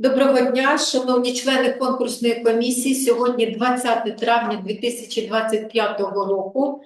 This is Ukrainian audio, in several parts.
Доброго дня, шановні члени конкурсної комісії. Сьогодні 20 травня 2025 року.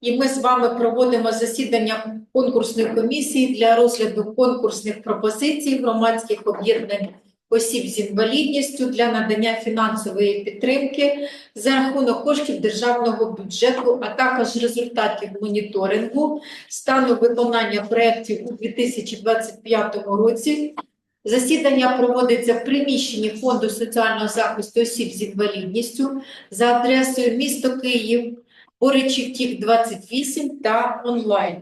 І ми з вами проводимо засідання конкурсної комісії для розгляду конкурсних пропозицій громадських об'єднань осіб з інвалідністю для надання фінансової підтримки за рахунок коштів державного бюджету, а також результатів моніторингу стану виконання проєктів у 2025 році Засідання проводиться в приміщенні Фонду соціального захисту осіб з інвалідністю за адресою місто Київ, Боричів Тік 28 та онлайн.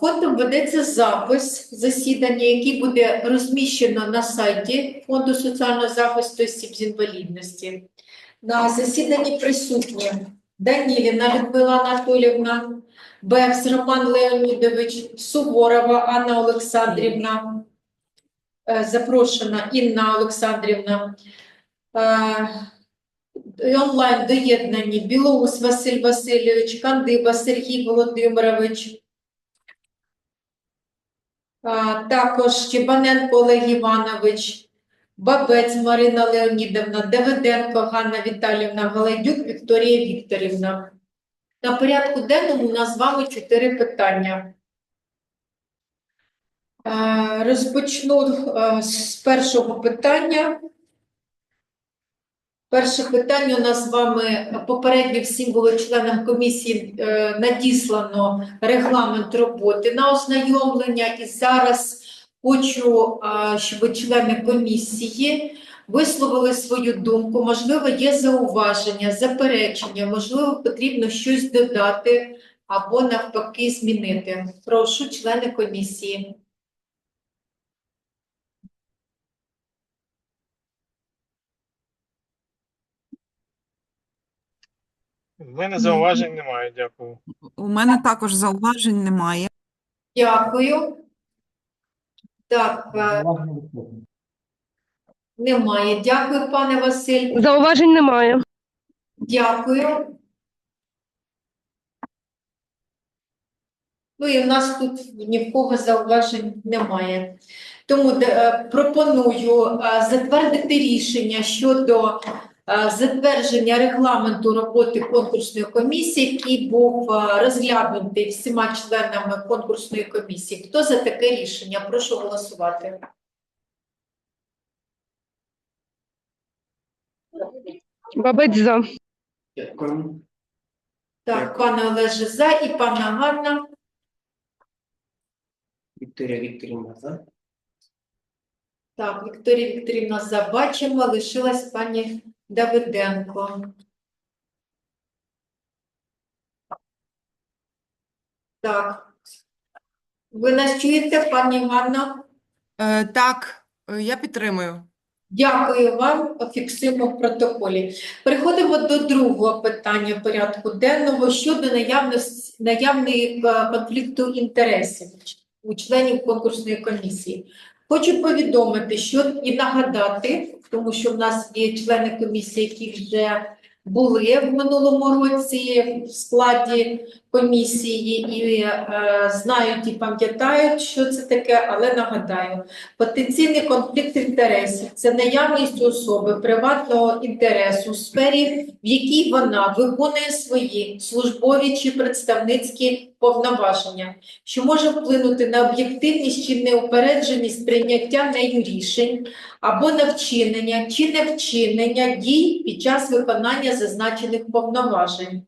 Фото ведеться запис засідання, який буде розміщено на сайті Фонду соціального захисту осіб з інвалідності. На засіданні присутні Даніліна Людмила Анатолівна, Бевс Роман Леонідович, Суворова Анна Олександрівна. Е, Запрошена Інна Олександрівна. Е, Онлайн доєднані Білоус Василь Васильович, Кандиба Сергій Володимирович. Е, Також Чебаненко Олег Іванович, Бабець Марина Леонідовна, Давиденко Ганна Віталівна, Галайдюк Вікторія Вікторівна. На порядку денному у нас з вами чотири питання. Е, Розпочну е, з першого питання. Перше питання у нас з вами попередньо всім було членам комісії е, надіслано регламент роботи на ознайомлення. І зараз хочу, щоб члени комісії висловили свою думку. Можливо, є зауваження, заперечення, можливо, потрібно щось додати або навпаки змінити. Прошу, члени комісії. В мене зауважень немає, дякую. У мене також зауважень немає. Дякую. Так, е, немає. Дякую, пане Василь. Зауважень немає. Дякую. Ну і в нас тут ні в кого зауважень немає. Тому де- е, пропоную е, затвердити рішення щодо затвердження регламенту роботи конкурсної комісії, який був е, розглянутий всіма членами конкурсної комісії. Хто за таке рішення? Прошу голосувати. Бабець за. Дякую. Так, пане Олеже, за і пана Ганна. Вікторія Вікторівна, за. Так, Вікторія Вікторівна забачимо, лишилась пані Давиденко. Так. Ви нас чуєте, пані Ганна? Е, так, е, я підтримую. Дякую вам, фіксуємо в протоколі. Переходимо до другого питання порядку денного щодо наявності наявної е, конфлікту інтересів у членів конкурсної комісії. Хочу повідомити, що і нагадати, тому що в нас є члени комісії, які вже були в минулому році в складі комісії і е, знають і пам'ятають, що це таке, але нагадаю. Потенційний конфлікт інтересів це наявність особи приватного інтересу в сфері, в якій вона виконує свої службові чи представницькі повноваження, що може вплинути на об'єктивність чи неупередженість прийняття нею рішень або на вчинення чи невчинення дій під час виконання зазначених повноважень.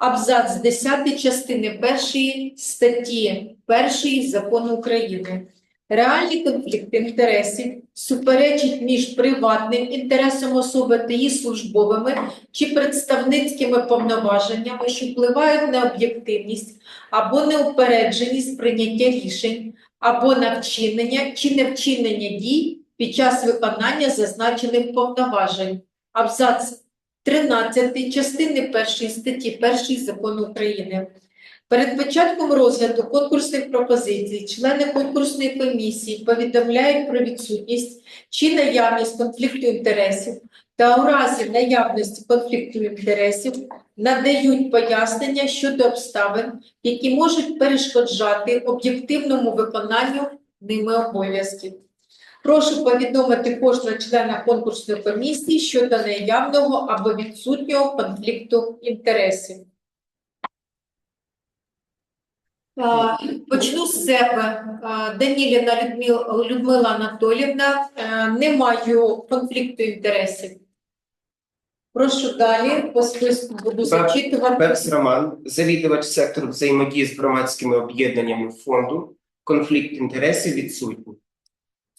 Абзац 10 частини 1 статті 1 Закону України. Реальний конфлікт інтересів суперечить між приватним інтересом особи та її службовими чи представницькими повноваженнями, що впливають на об'єктивність або неупередженість прийняття рішень, або на вчинення чи невчинення дій під час виконання зазначених повноважень. Абзац 13 частини 1 статті 1 Закону України. Перед початком розгляду конкурсних пропозицій члени конкурсної комісії повідомляють про відсутність чи наявність конфлікту інтересів та у разі наявності конфлікту інтересів надають пояснення щодо обставин, які можуть перешкоджати об'єктивному виконанню ними обов'язків. Прошу повідомити кожного члена конкурсної комісії щодо наявного або відсутнього конфлікту інтересів. Почну з себе. Даніліна Людмил- Людмила Анатолівна, е, не маю конфлікту інтересів. Прошу далі, по списку буду зачитувати. Бекс Роман, завідувач сектору взаємодії з громадськими об'єднаннями фонду. Конфлікт інтересів відсутній.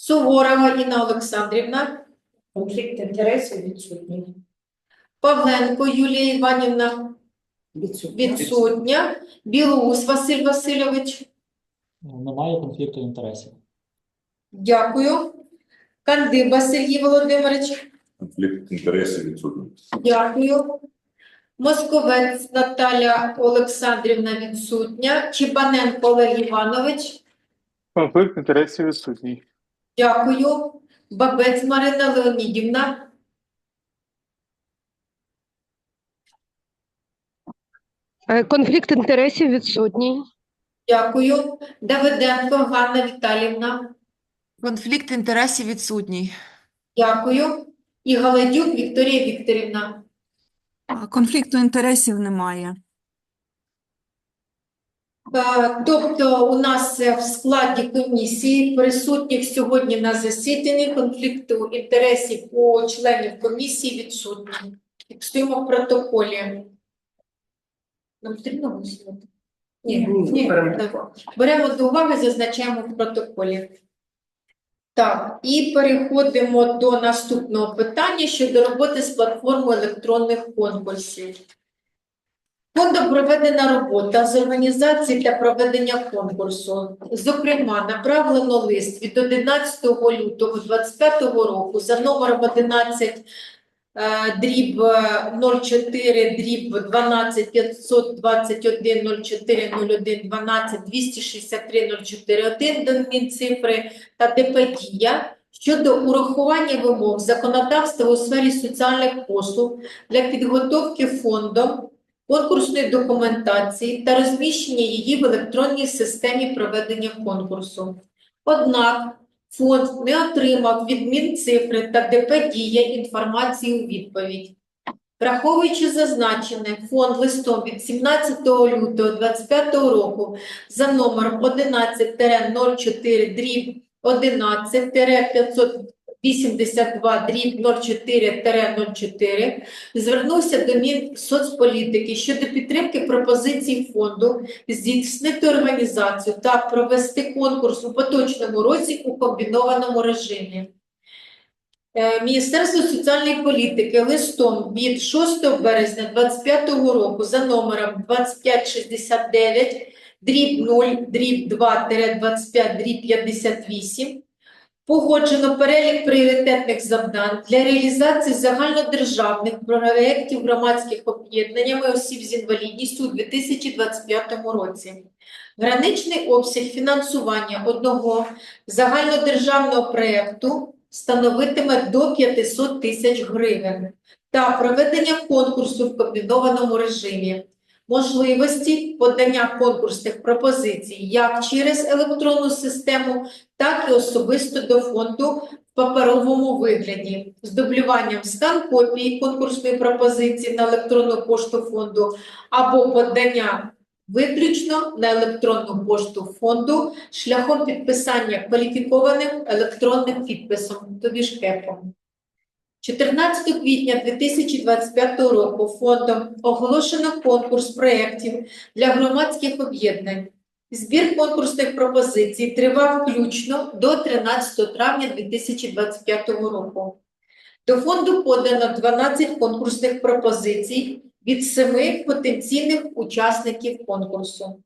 Суворова Інна Олександрівна. Конфлікт інтересів відсутній. Павленко Юлія Іванівна відсутня. Білоус Василь Васильович. Немає конфлікту інтересів. Дякую. Кандиба Сергій Володимирович. Конфлікт інтересів відсутній. Дякую. Московець Наталя Олександрівна відсутня. Чебаненко Олег Іванович. Конфлікт інтересів відсутній. Дякую. Бабець Марина Леонідівна. Е, Конфлікт інтересів відсутній. Дякую. Давиденко Ганна Віталівна. Конфлікт інтересів відсутній. Дякую. І Галадюк Вікторія Вікторівна. Конфлікту інтересів немає. Е, Тобто у нас е, в складі комісії присутніх сьогодні на засіданні конфлікту інтересів у членів комісії відсутні. Фіксуємо в протоколі. Нам потрібно голосувати? Ні, Ні, ні, так. Беремо до уваги, зазначаємо в протоколі. Так, і переходимо до наступного питання щодо роботи з платформою електронних конкурсів. Фондом проведена робота з організації та проведення конкурсу. Зокрема, направлено лист від 11 лютого 2025 року за номером 11 е, дріб е, 04 дріб 12 521 04 01 12 263 041 до Мінцифри та ДП щодо урахування вимог законодавства у сфері соціальних послуг для підготовки фондом конкурсної документації та розміщення її в електронній системі проведення конкурсу. Однак фонд не отримав відмін цифри та ДП «Дія» інформації у відповідь. Враховуючи зазначене, фонд листом від 17 лютого 2025 року за номером 11 04 11-500 82 04-04 звернувся до Мінсоцполітики щодо підтримки пропозицій фонду здійснити організацію та провести конкурс у поточному році у комбінованому режимі. Е, Міністерство соціальної політики листом від 6 березня 2025 року за номером 2569 дріб 0 дріб 2 25 дріб 58 Погоджено перелік пріоритетних завдань для реалізації загальнодержавних проєктів громадських об'єднаннями осіб з інвалідністю у 2025 році. Граничний обсяг фінансування одного загальнодержавного проєкту становитиме до 500 тисяч гривень та проведення конкурсу в комбінованому режимі. Можливості подання конкурсних пропозицій як через електронну систему, так і особисто до фонду в паперовому вигляді з дублюванням скан копії конкурсної пропозиції на електронну пошту фонду або подання виключно на електронну пошту фонду шляхом підписання кваліфікованим електронним підписом, тобі ж КЕПом. 14 квітня 2025 року фондом оголошено конкурс проєктів для громадських об'єднань. Збір конкурсних пропозицій тривав включно до 13 травня 2025 року. До фонду подано 12 конкурсних пропозицій від 7 потенційних учасників конкурсу.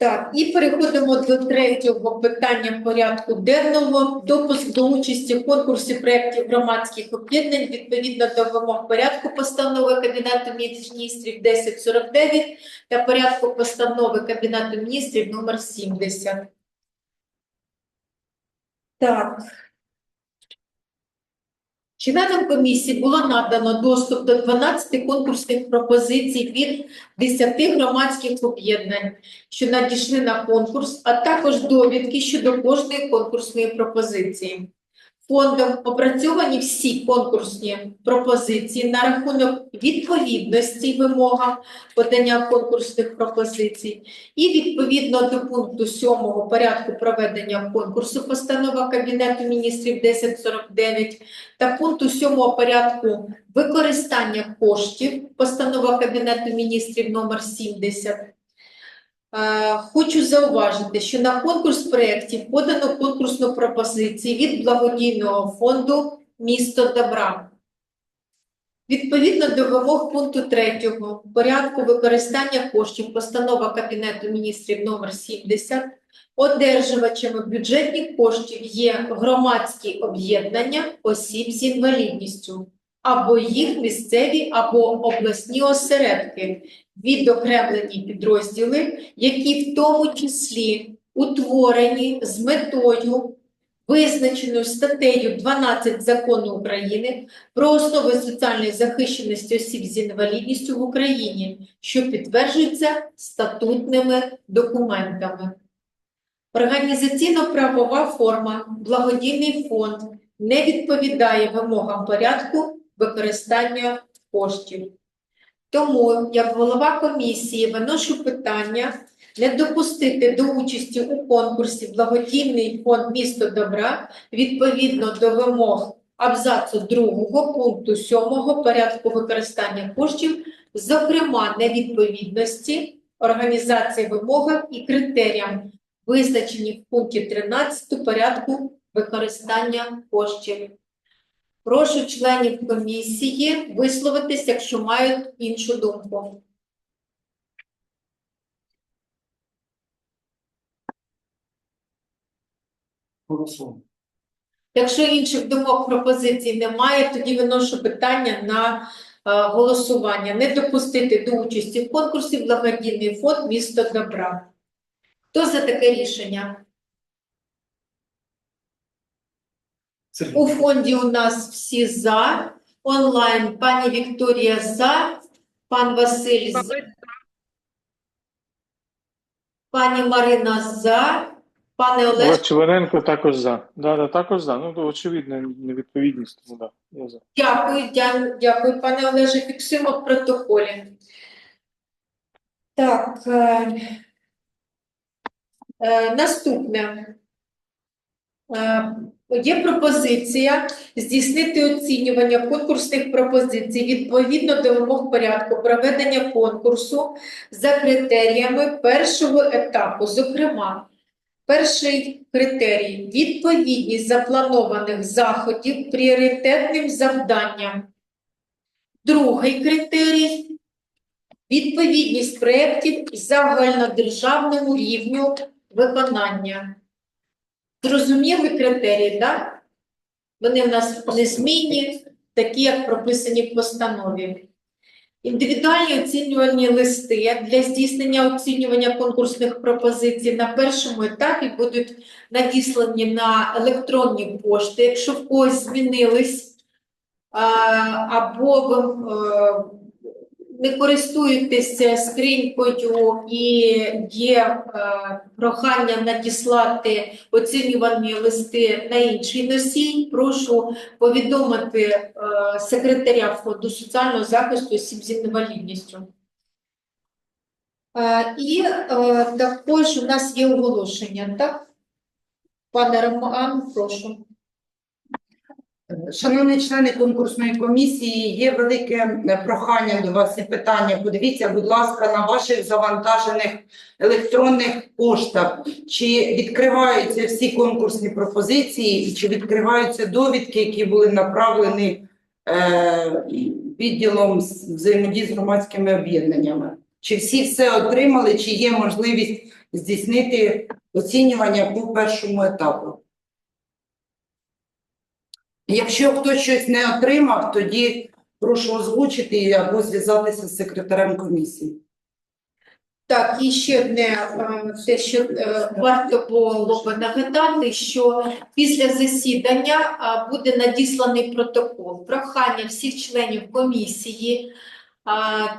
Так, і переходимо до третього питання порядку денного. Допуск до участі в конкурсі проєктів громадських об'єднань відповідно до вимог порядку постанови Кабінету міністрів 1049 та порядку постанови Кабінету міністрів номер 70. Так. Членам комісії було надано доступ до 12 конкурсних пропозицій від 10 громадських об'єднань, що надійшли на конкурс, а також довідки щодо кожної конкурсної пропозиції. Фондом опрацьовані всі конкурсні пропозиції на рахунок відповідності вимогам подання конкурсних пропозицій і відповідно до пункту 7 порядку проведення конкурсу постанова Кабінету міністрів 1049 та пункту 7 порядку використання коштів постанова Кабінету міністрів номер 70. Е, Хочу зауважити, що на конкурс проєктів подано конкурсну пропозицію від благодійного фонду Місто добра. Відповідно до вимог пункту 3 порядку використання коштів постанова Кабінету міністрів номер 70 одержувачами бюджетних коштів є громадські об'єднання осіб з інвалідністю або їх місцеві або обласні осередки, відокремлені підрозділи, які в тому числі утворені з метою, визначеною статтею 12 Закону України про основи соціальної захищеності осіб з інвалідністю в Україні, що підтверджується статутними документами. Організаційно-правова форма, благодійний фонд не відповідає вимогам порядку використання коштів. Тому, як голова комісії, виношу питання не допустити до участі у конкурсі благодійний фонд місто добра відповідно до вимог абзацу 2 пункту 7 порядку використання коштів, зокрема невідповідності організації вимогам і критеріям, визначені в пункті 13 порядку використання коштів. Прошу членів комісії висловитись, якщо мають іншу думку. Голосуємо. Якщо інших думок пропозицій немає, тоді виношу питання на е, голосування. Не допустити до участі в конкурсі благодійний фонд місто добра. Хто за таке рішення? У фонді у нас всі за. Онлайн пані Вікторія за, пан Василь за, пані Марина за, пане Олег. Олег також за. Да, да, також за. Ну, то очевидно, невідповідність, тому да, я за. Дякую, дя- дякую, пане Олеже. Фіксуємо в протоколі. Так. Е, е, наступне. Е, є пропозиція здійснити оцінювання конкурсних пропозицій відповідно до вимог порядку проведення конкурсу за критеріями першого етапу. Зокрема, перший критерій відповідність запланованих заходів пріоритетним завданням. Другий критерій відповідність проєктів загальнодержавному рівню виконання. Зрозуміли критерії, так? Вони в нас незмінні, такі, як прописані в постанові. Індивідуальні оцінювальні листи для здійснення оцінювання конкурсних пропозицій на першому етапі будуть надіслані на електронні пошти, якщо в когось змінились або е, не користуєтеся скринькою і є е, прохання надіслати оцінювальні листи на інший носій, прошу повідомити е, секретаря фонду соціального захисту осіб з інвалідністю. Е, І е, також у нас є оголошення, так? Пане Роман, прошу. Шановні члени конкурсної комісії, є велике е, прохання до вас і питання. Подивіться, будь ласка, на ваших завантажених електронних поштах, чи відкриваються всі конкурсні пропозиції, чи відкриваються довідки, які були направлені е, відділом взаємодії з громадськими об'єднаннями. Чи всі все отримали, чи є можливість здійснити оцінювання по першому етапу? Якщо хтось щось не отримав, тоді прошу озвучити або зв'язатися з секретарем комісії. Так, і ще одне, е, те, що е, варто було б нагадати, що після засідання буде надісланий протокол. Прохання всіх членів комісії,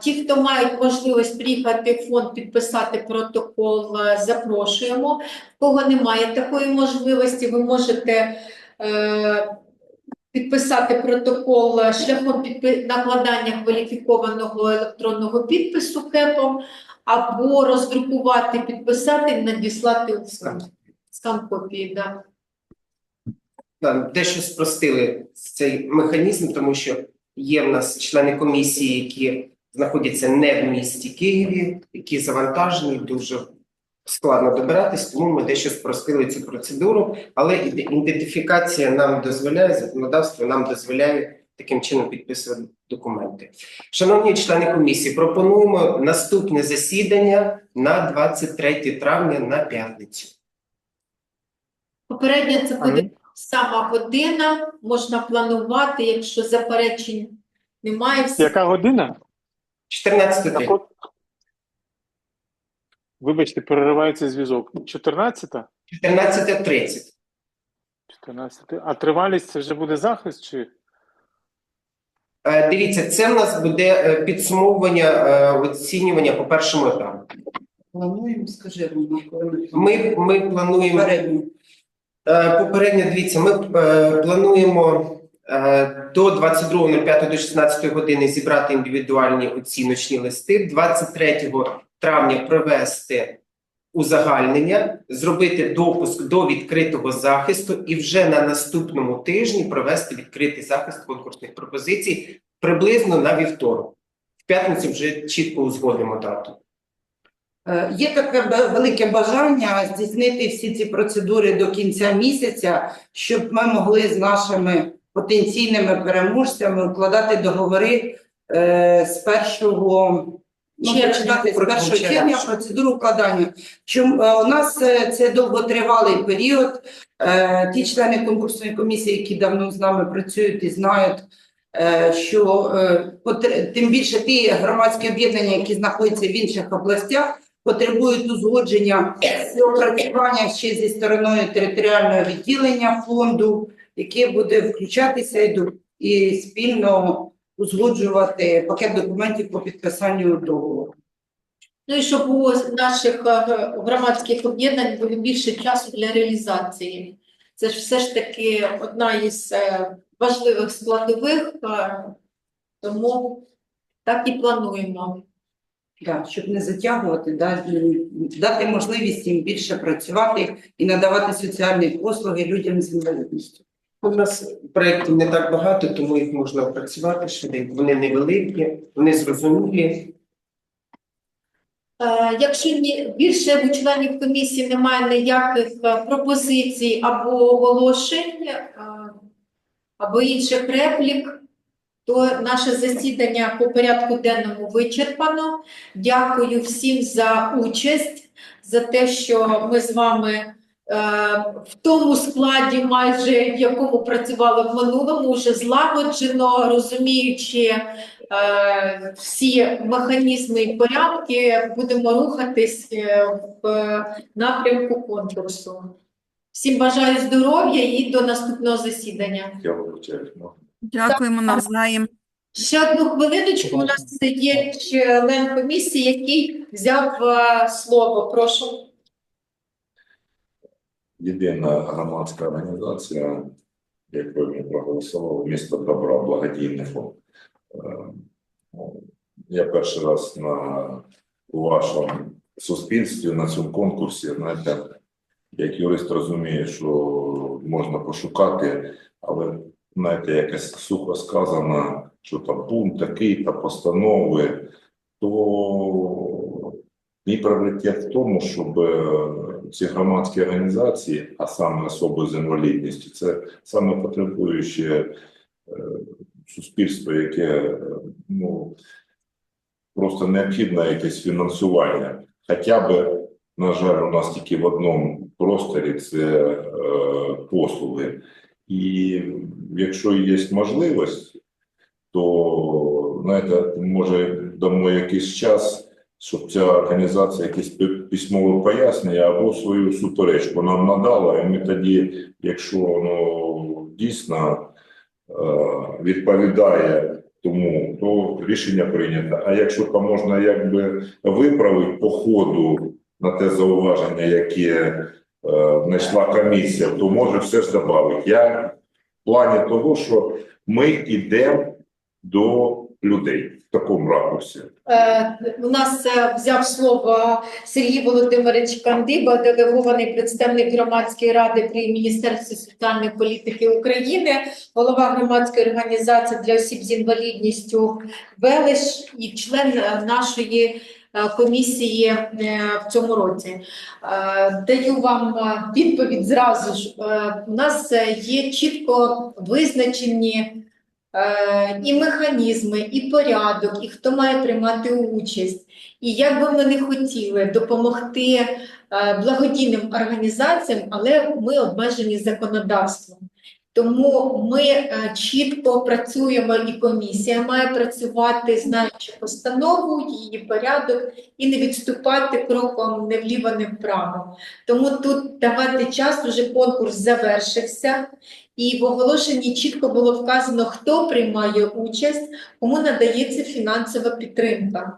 ті, хто мають можливість приїхати в фонд, підписати протокол, е, запрошуємо. В кого немає такої можливості, ви можете підписати протокол е, шляхом підпи- накладання кваліфікованого електронного підпису КЕПом або роздрукувати, підписати і надіслати у скан, скан копії. Да. Да, дещо спростили цей механізм, тому що є в нас члени комісії, які знаходяться не в місті Києві, які завантажені, дуже складно добиратись, тому ми дещо спростили цю процедуру, але ідентифікація нам дозволяє, законодавство нам дозволяє таким чином підписувати документи. Шановні члени комісії, пропонуємо наступне засідання на 23 травня на п'ятницю. Попередньо це буде сама година, можна планувати, якщо заперечень немає. Яка година? 14 Так от- Вибачте, переривається зв'язок. 14? 14.30. 14. А тривалість це вже буде захист чи? Е, Дивіться, це в нас буде е, підсумовування е, оцінювання по першому етапу. Плануємо, скажи, коли Ми, ми плануємо попередньо. е, попередньо. Дивіться, ми е, плануємо е, до 22.05 до 16 години зібрати індивідуальні оціночні листи. 23 травня провести узагальнення, зробити допуск до відкритого захисту і вже на наступному тижні провести відкритий захист конкурсних пропозицій приблизно на вівторок. В п'ятницю вже чітко узгодимо дату. Е, є таке велике бажання здійснити всі ці процедури до кінця місяця, щоб ми могли з нашими потенційними переможцями укладати договори е, з першого. Ще починати з першого червня процедуру укладання. Чому е, у нас е, це довготривалий період? Е, ті члени конкурсної комісії, які давно з нами працюють і знають, що тим більше ті громадські об'єднання, які знаходяться в інших областях, потребують узгодження опрацювання ще зі стороною територіального відділення фонду, яке буде включатися і спільно узгоджувати пакет документів по підписанню договору. Ну і щоб у наших е, громадських об'єднань було більше часу для реалізації. Це ж все ж таки одна із е, важливих складових, е, тому так і плануємо. Да, щоб не затягувати, дати можливість їм більше працювати і надавати соціальні послуги людям з інвалідністю. У нас проєктів не так багато, тому їх можна опрацювати швиденько. Вони невеликі, вони зрозумілі. Е, Якщо більше у членів комісії немає ніяких е, пропозицій або оголошень, е, або інших реплік, то наше засідання по порядку денному вичерпано. Дякую всім за участь, за те, що ми з вами в тому складі, майже в якому працювали в минулому, вже злагоджено, розуміючи е, всі механізми і порядки, будемо рухатись е, в напрямку конкурсу. Всім бажаю здоров'я і до наступного засідання. Я вибачаюсь, можна? Дякуємо навзаєм. Ще одну хвилиночку. У нас є член комісії, який взяв е, слово. Прошу. Єдина громадська організація, якою ми проголосували, місто добра, благодійний фонд. Е, ну, Я перший раз на вашому суспільстві на цьому конкурсі, знаєте, як юрист розуміє, що можна пошукати, але знаєте, якось сухо сказано, що там пункт такий та постанови, то мій пріоритет в тому, щоб е, ці громадські організації, а саме особи з інвалідністю, це саме потребуюче суспільство, яке е, ну просто необхідне якесь фінансування. Хоча б, на жаль, у нас тільки в одному просторі це е, послуги. І якщо є можливість, то знаєте, може дамо якийсь час щоб ця організація якесь пи- письмове пояснення або свою суперечку нам надала, і ми тоді, якщо воно дійсно е, відповідає тому, то рішення прийнято. А якщо там можна якби виправити по ходу на те зауваження, яке е, знайшла комісія, то може все ж додати. Я в плані того, що ми йдемо до людей в такому ракурсі. Е, У нас е, взяв слово Сергій Володимирович Кандиба, делегований представник громадської ради при Міністерстві соціальної політики України, голова громадської організації для осіб з інвалідністю Велиш і член е, нашої комісії в цьому році. Даю вам відповідь зразу ж. У нас є чітко визначені і механізми, і порядок, і хто має приймати участь. І як би ми не хотіли допомогти е, благодійним організаціям, але ми обмежені законодавством. Тому ми е, чітко працюємо, і комісія має працювати, знаючи постанову, її порядок, і не відступати кроком не вліво, не вправо. Тому тут давати час, вже конкурс завершився, і в оголошенні чітко було вказано, хто приймає участь, кому надається фінансова підтримка.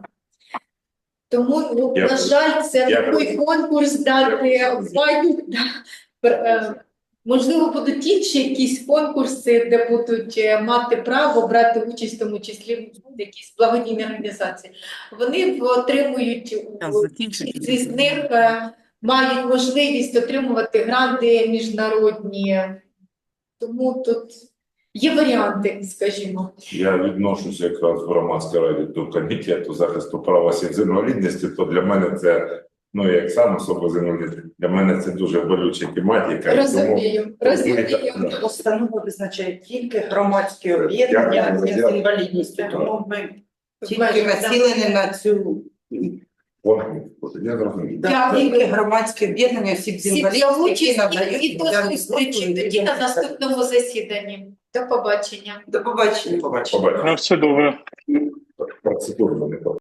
Тому, ну, на жаль, це такий конкурс дати ваю. Можливо, будуть інші якісь конкурси, де будуть е, мати право брати участь, в тому числі в якісь благодійні організації. Вони отримують з них е, мають можливість отримувати гранти міжнародні. Тому тут є варіанти, скажімо. Я відношуся якраз в громадській раді до комітету захисту прав осіб з інвалідністю, то для мене це, ну як сам особа з інвалідністю, для мене це дуже болюча тематика. Розумію, розумію. Постанова визначає тільки громадські об'єднання з інвалідністю, тому ми тільки націлені на цю Я зрозумів. тільки громадські об'єднання осіб з інвалідністю, які надають і до зустрічі тоді на наступному засіданні. До побачення. До побачення. Побачимо. На все добре. Процедурно не.